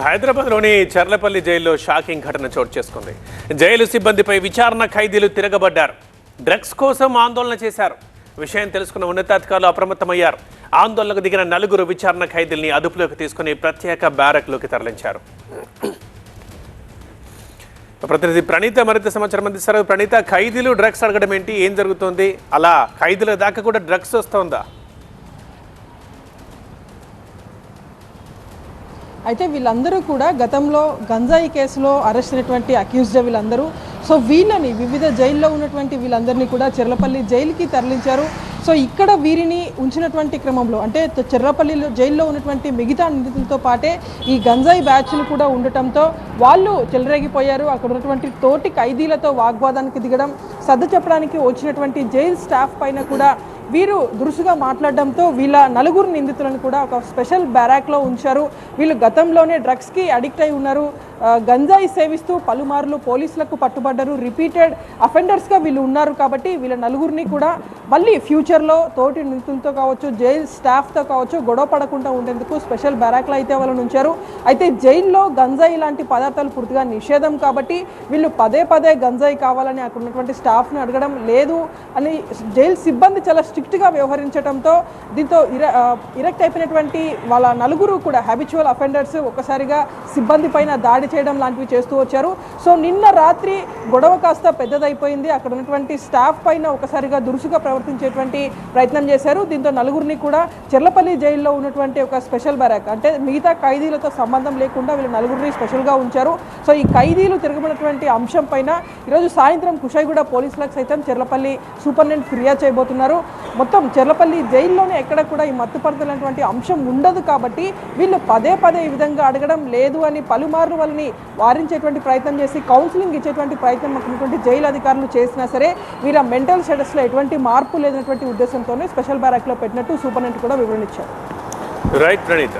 హైదరాబాద్లోని చర్లపల్లి జైల్లో షాకింగ్ ఘటన చోటు చేసుకుంది. జైలు సిబ్బందిపై విచారణ ఖైదీలు తిరగబడ్డారు. డ్రగ్స్ కోసం ఆందోళన చేశారు. విషయం తెలుసుకున్న ఉన్నతాధికారులు అప్రమత్తమయ్యారు. ఆందోళనకు దిగిన నలుగురు విచారణ ఖైదీల్ని అదుపులోకి తీసుకుని ప్రత్యేక బ్యారక్లోకి తరలించారు. ప్రతినిధి ప్రణీత మరింత సమాచారం అందిస్తారు. ప్రణీత ఖైదీలు డ్రగ్స్ అడగడం ఏంటి? ఏం జరుగుతుంది? అలా ఖైదీల దాకా కూడా డ్రగ్స్ వస్తోందా? అయితే వీళ్ళందరూ కూడా గతంలో గంజాయి కేసులో అరెస్ట్ అయినటువంటి అక్యూజ్డ్ వీళ్ళందరూ. సో వీళ్ళని వివిధ జైల్లో ఉన్నటువంటి వీళ్ళందరినీ కూడా చెర్లపల్లి జైలుకి తరలించారు. సో ఇక్కడ వీరిని ఉంచినటువంటి క్రమంలో అంటే చిర్రపల్లిలో జైల్లో ఉన్నటువంటి మిగతా నిందితులతో పాటే ఈ గంజాయి బ్యాచ్లు కూడా ఉండటంతో వాళ్ళు చెలరేగిపోయారు. అక్కడ ఉన్నటువంటి తోటి ఖైదీలతో వాగ్వాదానికి దిగడం సర్దు చెప్పడానికి వచ్చినటువంటి జైలు స్టాఫ్ పైన కూడా వీరు దురుసుగా మాట్లాడడంతో వీళ్ళ నలుగురు నిందితులను కూడా ఒక స్పెషల్ బ్యారాక్లో ఉంచారు. వీళ్ళు గతంలోనే డ్రగ్స్కి అడిక్ట్ అయి ఉన్నారు. గంజాయి సేవిస్తూ పలుమార్లు పోలీసులకు పట్టుబడ్డారు. రిపీటెడ్ అఫెండర్స్గా వీళ్ళు ఉన్నారు కాబట్టి వీళ్ళ నలుగురిని కూడా మళ్ళీ ఫ్యూచర్లో తోటి నిధులతో కావచ్చు జైల్ స్టాఫ్తో కావచ్చు గొడవ పడకుండా ఉండేందుకు స్పెషల్ బ్యారాక్లో అయితే వాళ్ళని ఉంచారు అయితే జైల్లో గంజాయి లాంటి పదార్థాలు పూర్తిగా నిషేధం కాబట్టి వీళ్ళు పదే పదే గంజాయి కావాలని అక్కడ ఉన్నటువంటి స్టాఫ్ని అడగడం లేదు అని జైలు సిబ్బంది చాలా స్ట్రిక్ట్గా వ్యవహరించడంతో దీంతో ఇర ఇరెక్ట్ అయిపోయినటువంటి వాళ్ళ నలుగురు కూడా హ్యాబిచువల్ అఫెండర్స్ ఒక్కసారిగా సిబ్బంది పైన దాడి చేయడం లాంటివి చేస్తూ వచ్చారు. సో నిన్న రాత్రి గొడవ కాస్త పెద్దదైపోయింది. అక్కడ ఉన్నటువంటి స్టాఫ్ పైన ఒకసారిగా దురుసుగా ప్రవర్తించేటువంటి ప్రయత్నం చేశారు. దీంతో నలుగురిని కూడా చెర్లపల్లి జైల్లో ఉన్నటువంటి ఒక స్పెషల్ బ్యారాక్ అంటే మిగతా ఖైదీలతో సంబంధం లేకుండా వీళ్ళు నలుగురిని స్పెషల్గా ఉంచారు. సో ఈ ఖైదీలు తిరగబడినటువంటి అంశం పైన ఈరోజు సాయంత్రం కుషాయిగూడ పోలీసులకు సైతం చెర్లపల్లి సూపరింటెండెంట్ ఫిర్యాదు చేయబోతున్నారు. మొత్తం చెర్లపల్లి జైల్లోనే ఎక్కడ కూడా ఈ మత్తు అంశం ఉండదు కాబట్టి వీళ్ళు పదే పదే ఈ విధంగా అడగడం లేదు అని పలుమార్లు వాళ్ళని వారించేటువంటి ప్రయత్నం చేసి కౌన్సిలింగ్ ఇచ్చేటువంటి ప్రయత్నం ఉన్నటువంటి జైలు అధికారులు చేసినా సరే వీళ్ళ మెంటల్ స్టేటస్లో ఎటువంటి మార్పు లేనటువంటి ఉద్దేశంతోనే స్పెషల్ బ్యారాక్లో పెట్టినట్టు సూపరింటెండెంట్ కూడా వివరణ ఇచ్చారు. రైట్ ప్రణీత.